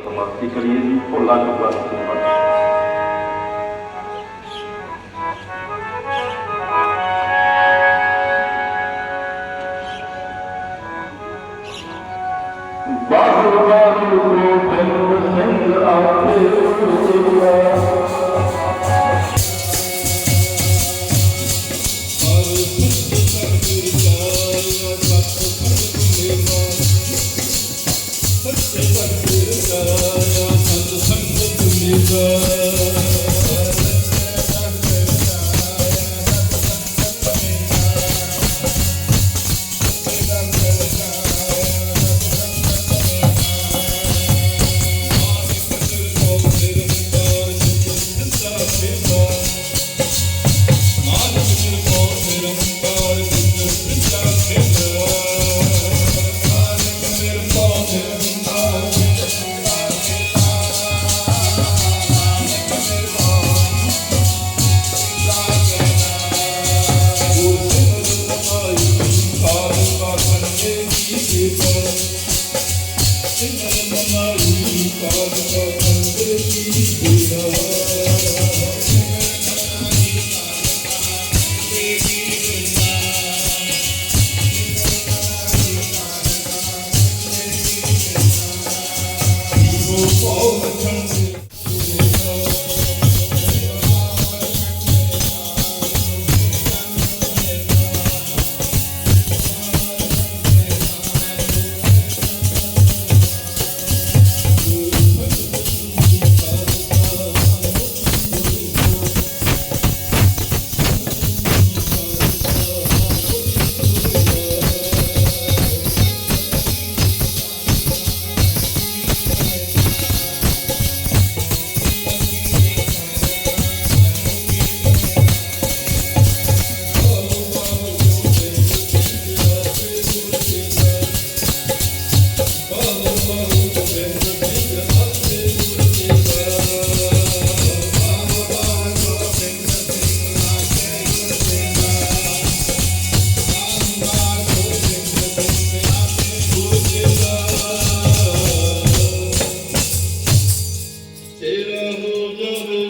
ਸਮਾਪਤੀ ਕਰੀਏ ਜੀ ਭੋਲਾ ਚੁੱਕਾ ਸਿੰਘ ਬਖਸ਼ ਬਾਹਰ ਬਾਹਰ ਗੋਬਿੰਦ ਸਿੰਘ ਆਪੇ ਉਜਲਾ Deus abençoe.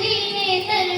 తల్లి నే తల్లి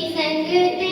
ਨੀ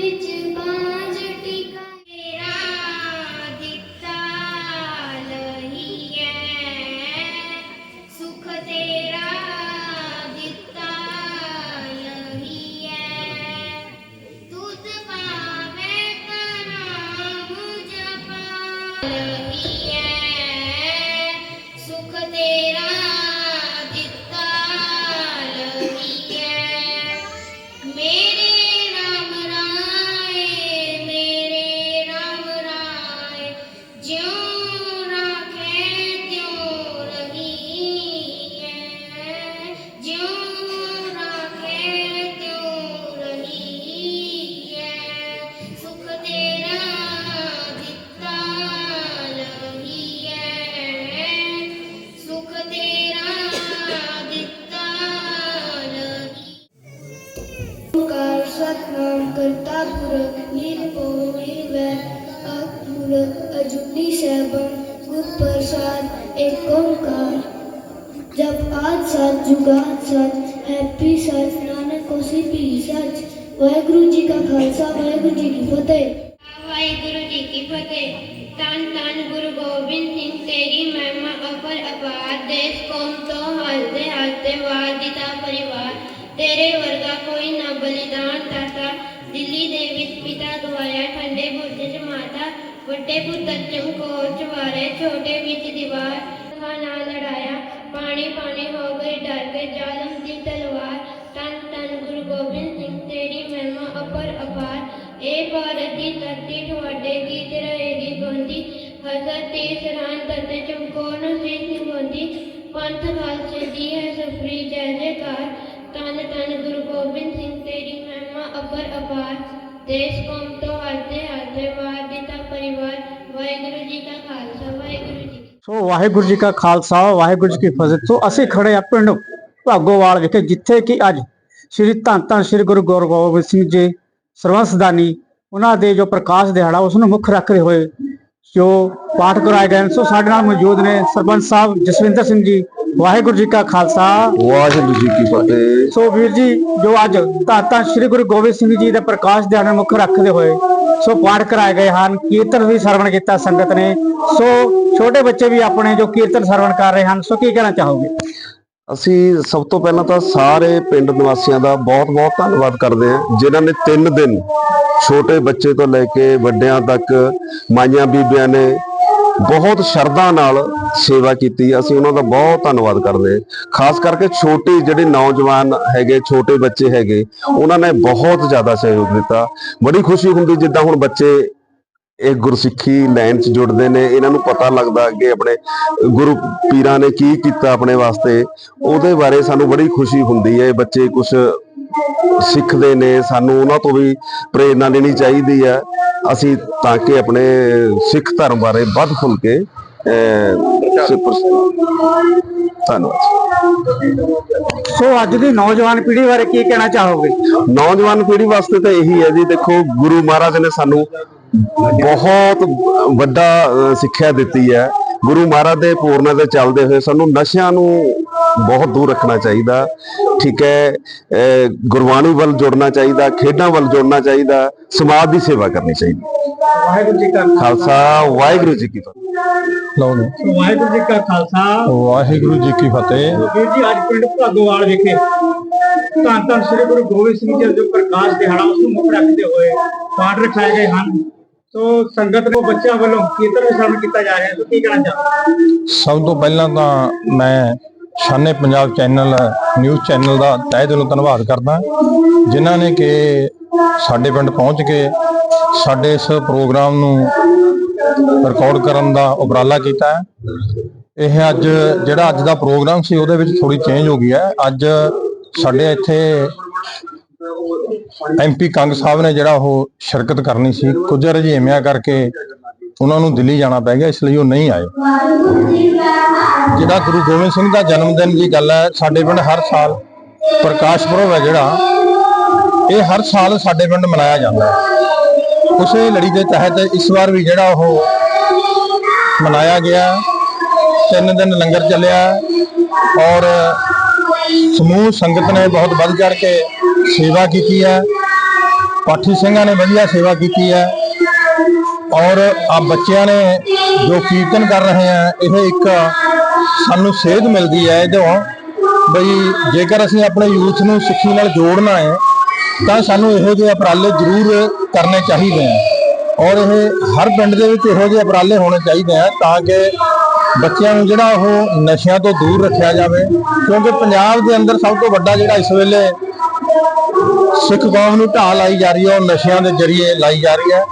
ਵਿੱਚ ਬਾਜ ਟਿਕਾਏ ਤੇਰਾ ਦਿੱਤਾ ਲਹੀਐ। ਸੁਖ ਤੇਰਾ ਦਿੱਤਾ ਲਹੀਐ। ਤੁਧ ਪਾਵੇ ਕਨਾਮ ਜਪਾ ਲਹੀਐ। ਸੁਖ ਤੇਰਾ ਸਤ ਜੁਗਾਦ ਹੈਪੀ ਸਤ ਨਾਨਕ ਹੋਸੀ ਭੀ ਸਚ ਵਾਹਿਗੁਰੂ ਜੀ ਕਾ ਖਾਲਸਾ ਵਾਹਿਗੁਰੂ ਜੀ ਕੀ ਫਤਿਹ ਵਾਹਿਗੁਰੂ ਜੀ ਕੀ ਫਤਿਹ ਤਨ ਤਨ ਗੁਰੂ ਗੋਬਿੰਦ ਸਿੰਘ ਤੇਰੀ ਮਹਿਮਾ ਅਪਰ ਅਪਾਰ ਦੇਸ਼ ਕੌਮ ਤੋਂ ਹਲਦੇ ਹਲਦੇ ਵਾਰ ਦਿੱਤਾ ਪਰਿਵਾਰ ਤੇਰੇ ਵਰਗਾ ਕੋਈ ਨਾ ਬਲੀਦਾਨ ਦਾਤਾ ਦਿੱਲੀ ਦੇ ਵਿੱਚ ਪਿਤਾ ਗਵਾਇਆ ਠੰਡੇ ਬੁਰਜ ਚ ਮਾਤਾ ਵੱਡੇ ਪੁੱਤਰ ਚਮਕੌਰ ਚਵਾਰੇ ਛੋਟੇ ਵਿੱਚ ਦੀਵਾਰ ਖਾਂ ਨਾਲ ਲੜਾਇਆ ਪਾਣੀ ਪਾਣੀ ਹੋ ਗਈ ਡਰ ਕੇ ਜ਼ਾਲਮ ਦੀ ਤਲਵਾਰ, ਤਨ ਤਨ ਗੁਰੂ ਗੋਬਿੰਦ ਸਿੰਘ, ਤੇਰੀ ਮਹਿਮਾ ਅਪਰ ਅਪਾਰ। ਇਹ ਭਾਰਤ ਦੀ ਧਰਤੀ ਤੁਹਾਡੇ ਗੀਤ ਰਹੇਗੀ ਗਾਉਂਦੀ। ਹਜ਼ਰਤ ਤੇ ਸਰਾਂ ਦਰਦੇ ਚਮਕੌਰ ਨੂੰ ਸੀਸ ਨਿਭਾਉਂਦੀ ਪੰਥ ਖਾਲਸੇ ਦੀ ਹੈ ਸਫਰੀ ਜੈ ਜੈਕਾਰ। ਤਨ ਤਨ ਗੁਰੂ ਗੋਬਿੰਦ ਸਿੰਘ, ਤੇਰੀ ਮਹਿਮਾ ਅਪਰ ਅਪਾਰ। ਦੇਸ਼ ਕੌਮ ਤੋਂ ਹਲਦੇ ਹਲਦੇ ਵਾਰ ਦਿੱਤਾ ਪਰਿਵਾਰ। ਵਾਹਿਗੁਰੂ ਜੀ ਕਾ ਖਾਲਸਾ। ਸੋ ਵਾਹਿਗੁਰੂ ਜੀ ਕਾ ਖਾਲਸਾ, ਵਾਹਿਗੁਰੂ ਜੀ ਕੀ ਫਤਿਹ ਸੋ ਅਸੀਂ ਖੜੇ ਆ ਪਿੰਡ ਭਾਗੋਵਾਲ ਵਿਖੇ, ਜਿੱਥੇ ਕਿ ਅੱਜ ਸ੍ਰੀ ਧੰਨ ਧੰਨ ਸ੍ਰੀ ਗੁਰੂ ਗੋਬਿੰਦ ਸਿੰਘ ਜੀ ਸਰਵੰਸਦਾਨੀ ਉਹਨਾਂ ਦੇ ਜੋ ਪ੍ਰਕਾਸ਼ ਦਿਹਾੜਾ ਉਸ ਨੂੰ ਮੁੱਖ ਰੱਖਦੇ ਹੋਏ ਜੋ ਪਾਠ ਕਰਾਏ ਗਏ ਨੇ। ਸੋ ਸਾਡੇ ਨਾਲ ਮੌਜੂਦ ਨੇ ਸਰਪੰਚ ਸਾਹਿਬ ਜਸਵਿੰਦਰ ਸਿੰਘ ਜੀ ਵਾਹਿਗੁਰੂ ਜੀ ਕਾ ਖਾਲਸਾ। ਵਾਹਿਗੁਰੂ ਜੀ ਕੀ ਫਤਿਹ। ਸੋ ਵੀਰ ਜੀ ਜੋ ਅੱਜ ਧੰਨ ਸ੍ਰੀ ਗੁਰੂ ਗੋਬਿੰਦ ਸਿੰਘ ਜੀ ਦੇ ਪ੍ਰਕਾਸ਼ ਦਿਹਾੜੇ ਮੁੱਖ ਰੱਖਦੇ ਹੋਏ ਸੋ ਪਾਠ ਕਰਾਏ ਗਏ ਹਨ ਕੀਰਤਨ ਵੀ ਸਰਵਣ ਕੀਤਾ ਸੰਗਤ ਨੇ। ਸੋ ਛੋਟੇ ਬੱਚੇ ਵੀ ਆਪਣੇ ਜੋ ਕੀਰਤਨ ਸਰਵਣ ਕਰ ਰਹੇ ਹਨ ਸੋ ਕੀ ਕਹਿਣਾ ਚਾਹੋਗੇ? ਅਸੀਂ ਸਭ ਤੋਂ ਪਹਿਲਾਂ ਤਾਂ ਸਾਰੇ ਪਿੰਡ ਨਿਵਾਸੀਆਂ ਦਾ ਬਹੁਤ-ਬਹੁਤ ਧੰਨਵਾਦ ਕਰਦੇ ਹਾਂ ਜਿਨ੍ਹਾਂ ਨੇ 3 ਦਿਨ ਛੋਟੇ ਬੱਚੇ ਤੋਂ ਲੈ ਕੇ ਵੱਡਿਆਂ ਤੱਕ ਮਾਈਆਂ ਬੀਬੀਆਂ ਨੇ ਬਹੁਤ ਸ਼ਰਧਾ ਨਾਲ ਸੇਵਾ ਕੀਤੀ। ਅਸੀਂ ਉਹਨਾਂ ਦਾ ਬਹੁਤ ਧੰਨਵਾਦ ਕਰਦੇ ਹਾਂ। ਖਾਸ ਕਰਕੇ ਛੋਟੇ ਜਿਹੜੇ ਨੌਜਵਾਨ ਹੈਗੇ, ਛੋਟੇ ਬੱਚੇ ਹੈਗੇ, ਉਹਨਾਂ ਨੇ ਬਹੁਤ ਜ਼ਿਆਦਾ ਸਹਿਯੋਗ ਦਿੱਤਾ। ਬੜੀ ਖੁਸ਼ੀ ਹੁੰਦੀ ਜਿੱਦਾਂ ਹੁਣ ਬੱਚੇ ਇਹ ਗੁਰਸਿੱਖੀ ਲਾਈਨ 'ਚ ਜੁੜਦੇ ਨੇ, ਇਹਨਾਂ ਨੂੰ ਪਤਾ ਲੱਗਦਾ ਕਿ ਆਪਣੇ ਗੁਰੂ ਪੀਰਾਂ ਨੇ ਕੀ ਕੀਤਾ ਆਪਣੇ ਵਾਸਤੇ। ਉਹਦੇ ਬਾਰੇ ਸਾਨੂੰ ਬੜੀ ਖੁਸ਼ੀ ਹੁੰਦੀ ਹੈ। ਬੱਚੇ ਕੁਝ ਸਿੱਖਦੇ ਨੇ ਸਾਨੂੰ ਉਹਨਾਂ ਤੋਂ ਵੀ ਪ੍ਰੇਰਣਾ ਲੈਣੀ ਚਾਹੀਦੀ ਹੈ। ਅਸੀਂ ਤਾਂ ਕਿ ਆਪਣੇ ਸਿੱਖ ਧਰਮ ਬਾਰੇ ਵੱਧ ਖੁੱਲ ਕੇ ਸ- ਪ੍ਰਸ- ਧੰਨਵਾਦ। ਸੋ ਅੱਜ ਦੀ ਨੌਜਵਾਨ ਪੀੜ੍ਹੀ ਬਾਰੇ ਕੀ ਕਹਿਣਾ ਚਾਹੋਗੇ? ਨੌਜਵਾਨ ਪੀੜ੍ਹੀ ਵਾਸਤੇ ਤਾਂ ਇਹੀ ਹੈ ਜੀ ਦੇਖੋ ਗੁਰੂ ਮਹਾਰਾਜ ਨੇ ਸਾਨੂੰ ਬਹੁਤ ਵੱਡਾ ਸਿੱਖਿਆ ਦਿੱਤੀ ਹੈ। ਗੁਰੂ ਮਹਾਰਾਜ ਦੇ ਪੂਰਨਾ ਤੇ ਚੱਲਦੇ ਹੋਏ ਸਾਨੂੰ ਨਸ਼ਿਆਂ ਨੂੰ ਬਹੁਤ ਦੂਰ ਰੱਖਣਾ ਚਾਹੀਦਾ ਠੀਕ ਹੈ ਗੁਰਬਾਣੀ ਵੱਲ ਜੁੜਨਾ ਚਾਹੀਦਾ ਖੇਡਾਂ ਵੱਲ ਜੁੜਨਾ ਚਾਹੀਦਾ ਸਮਾਜ ਦੀ ਸੇਵਾ ਕਰਨੀ ਚਾਹੀਦੀ। ਵਾਹਿਗੁਰੂ ਜੀ ਕਾ ਖਾਲਸਾ। ਵਾਹਿਗੁਰੂ ਜੀ ਕੀ ਫਤਿਹ। ਲਓ ਜੀ। ਵਾਹਿਗੁਰੂ ਜੀ ਕਾ ਖਾਲਸਾ। ਵਾਹਿਗੁਰੂ ਜੀ ਕੀ ਫਤਿਹ। ਵੀਰ ਜੀ ਅੱਜ ਪਿੰਡ ਭਾਗੋਵਾਲ ਵਿਖੇ ਧੰਨ ਧੰਨ ਸ੍ਰੀ ਗੁਰੂ ਗੋਬਿੰਦ ਸਿੰਘ ਜੀ ਦਾ ਜੋ ਪ੍ਰਕਾਸ਼ ਦਿਹਾੜਾ ਉਸ ਨੂੰ ਮੁੱਖ ਰੱਖਦੇ ਹੋਏ ਪਾਠ ਰਖਾਏ ਗਏ ਹਨ। ਸੋ ਸੰਗਤ ਨੂੰ ਬੱਚਿਆਂ ਵੱਲੋਂ ਕੀਰਤਨ ਵੀ ਕੀਤਾ ਜਾ ਰਿਹਾ ਹੈ। ਕੀ ਕਹਿਣਾ ਚਾਹੋਗੇ? ਸਭ ਤੋਂ ਪਹਿਲਾਂ ਤਾਂ ਮੈਂ Shane Punjab channel, news channel ਦਾ ਤਹਿ ਦਿਲੋਂ ਧੰਨਵਾਦ ਕਰਦਾ। ਜਿਨ੍ਹਾਂ ਨੇ ਕਿ ਸਾਡੇ ਪਿੰਡ ਪਹੁੰਚ ਕੇ ਸਾਡੇ ਇਸ ਪ੍ਰੋਗਰਾਮ ਨੂੰ ਰਿਕਾਰਡ ਕਰਨ ਦਾ ਉਪਰਾਲਾ ਕੀਤਾ ਇਹ ਅੱਜ ਜਿਹੜਾ ਅੱਜ ਦਾ ਪ੍ਰੋਗਰਾਮ ਸੀ, ਉਹਦੇ ਵਿੱਚ ਥੋੜੀ ਚੇਂਜ ਹੋ ਗਈ ਹੈ। ਅੱਜ ਸਾਡੇ ਇੱਥੇ ਐਮਪੀ ਕੰਗ ਸਾਹਿਬ ਨੇ ਜਿਹੜਾ ਉਹ ਸ਼ਿਰਕਤ ਕਰਨੀ ਸੀ, ਕੁਝ ਰਜੇਮਿਆਂ ਕਰਕੇ ਉਹਨਾਂ ਨੂੰ ਦਿੱਲੀ ਜਾਣਾ ਪੈ ਗਿਆ, ਇਸ ਲਈ ਉਹ ਨਹੀਂ ਆਏ। ਜਿਹੜਾ ਗੁਰੂ ਗੋਬਿੰਦ ਸਿੰਘ ਦਾ ਜਨਮ ਦਿਨ ਦੀ ਗੱਲ ਹੈ, ਸਾਡੇ ਪਿੰਡ ਹਰ ਸਾਲ ਪ੍ਰਕਾਸ਼ ਪੁਰਬ ਹੈ ਜਿਹੜਾ, ਇਹ ਹਰ ਸਾਲ ਸਾਡੇ ਪਿੰਡ ਮਨਾਇਆ ਜਾਂਦਾ ਹੈ। ਉਸੇ ਲੜੀ ਦੇ ਤਹਿਤ ਇਸ ਵਾਰ ਵੀ ਜਿਹੜਾ ਉਹ ਮਨਾਇਆ ਗਿਆ, ਤਿੰਨ ਦਿਨ ਲੰਗਰ ਚੱਲਿਆ ਔਰ ਸਮੂਹ ਸੰਗਤ ਨੇ ਬਹੁਤ ਵੱਧ ਚੜ ਕੇ ਸੇਵਾ ਕੀਤੀ ਹੈ। ਪਾਠੀ ਸਿੰਘਾਂ ਨੇ ਵਧੀਆ ਸੇਵਾ ਕੀਤੀ ਹੈ। ਔਰ ਆ ਬੱਚਿਆਂ ਨੇ ਜੋ ਕੀਰਤਨ ਕਰ ਰਹੇ ਆ ਇਹ ਇੱਕ ਸਾਨੂੰ ਸੇਧ ਮਿਲਦੀ ਹੈ। ਇਹਦੋਂ ਬਈ ਜੇਕਰ ਅਸੀਂ ਆਪਣੇ ਯੂਥ ਨੂੰ ਸਿੱਖੀ ਨਾਲ ਜੋੜਨਾ ਹੈ, ਤਾਂ ਸਾਨੂੰ ਇਹੋ ਜਿਹੇ ਉਪਰਾਲੇ ਜ਼ਰੂਰ ਕਰਨੇ ਚਾਹੀਦੇ ਆ ਔਰ ਇਹ ਹਰ ਪਿੰਡ ਦੇ ਵਿੱਚ ਇਹੋ ਜਿਹੇ ਉਪਰਾਲੇ ਹੋਣੇ ਚਾਹੀਦੇ ਆ ਤਾਂ ਕਿ ਬੱਚਿਆਂ ਨੂੰ ਜਿਹੜਾ ਉਹ ਨਸ਼ਿਆਂ ਤੋਂ ਦੂਰ ਰੱਖਿਆ ਜਾਵੇ। ਕਿਉਂਕਿ ਪੰਜਾਬ ਦੇ ਅੰਦਰ ਸਭ ਤੋਂ ਵੱਡਾ ਜਿਹੜਾ ਇਸ ਵੇਲੇ ਸਿੱਖ ਕੌਮ ਨੂੰ ਢਾਹ ਲਾਈ ਜਾ ਰਹੀ ਹੈ ਉਹ ਨਸ਼ਿਆਂ ਦੇ ਜ਼ਰੀਏ ਲਾਈ ਜਾ ਰਹੀ ਹੈ।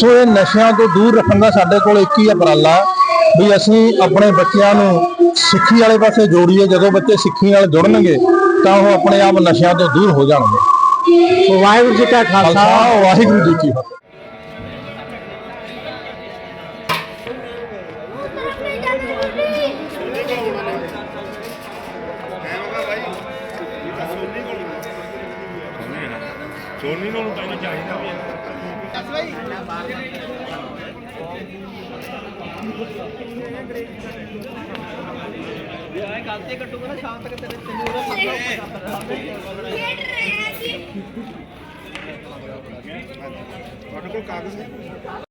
ਸੋ ਇਹ ਨਸ਼ਿਆਂ ਤੋਂ ਦੂਰ ਰੱਖਣ ਦਾ ਸਾਡੇ ਕੋਲ ਇੱਕ ਹੀ ਉਪਰਾਲਾ ਵੀ ਅਸੀਂ ਆਪਣੇ ਬੱਚਿਆਂ ਨੂੰ ਸਿੱਖੀ ਵਾਲੇ ਪਾਸੇ ਜੋੜੀਏ ਜਦੋਂ ਬੱਚੇ ਸਿੱਖੀ ਨਾਲ ਜੁੜਨਗੇ ਤਾਂ ਉਹ ਆਪਣੇ ਆਪ ਨਸ਼ਿਆਂ ਤੋਂ ਦੂਰ ਹੋ ਜਾਣਗੇ। ਵਾਹਿਗੁਰੂ ਜੀ ਕਾ ਖਾਲਸਾ। ਵਾਹਿਗੁਰੂ ਜੀ ਕੀ ਫਤਿਹ। ਸੋਨੀ ਨੂੰ ਟਾਈਮ ਚਾਹੀਦਾ ਵੀ। ਦੱਸ ਬਾਈ ਇਹ ਕੱਲ ਤੇ ਕੱਟੂਗਾ ਨਾ ਸ਼ਾਮ ਤੱਕ ਤੇਰੇ ਤੈਨੂੰ ਉਹਦਾ ਮਤਲਬ ਇਹ ਤੁਹਾਡੇ ਕੋਲ ਕਾਗਜ਼ ਹੈ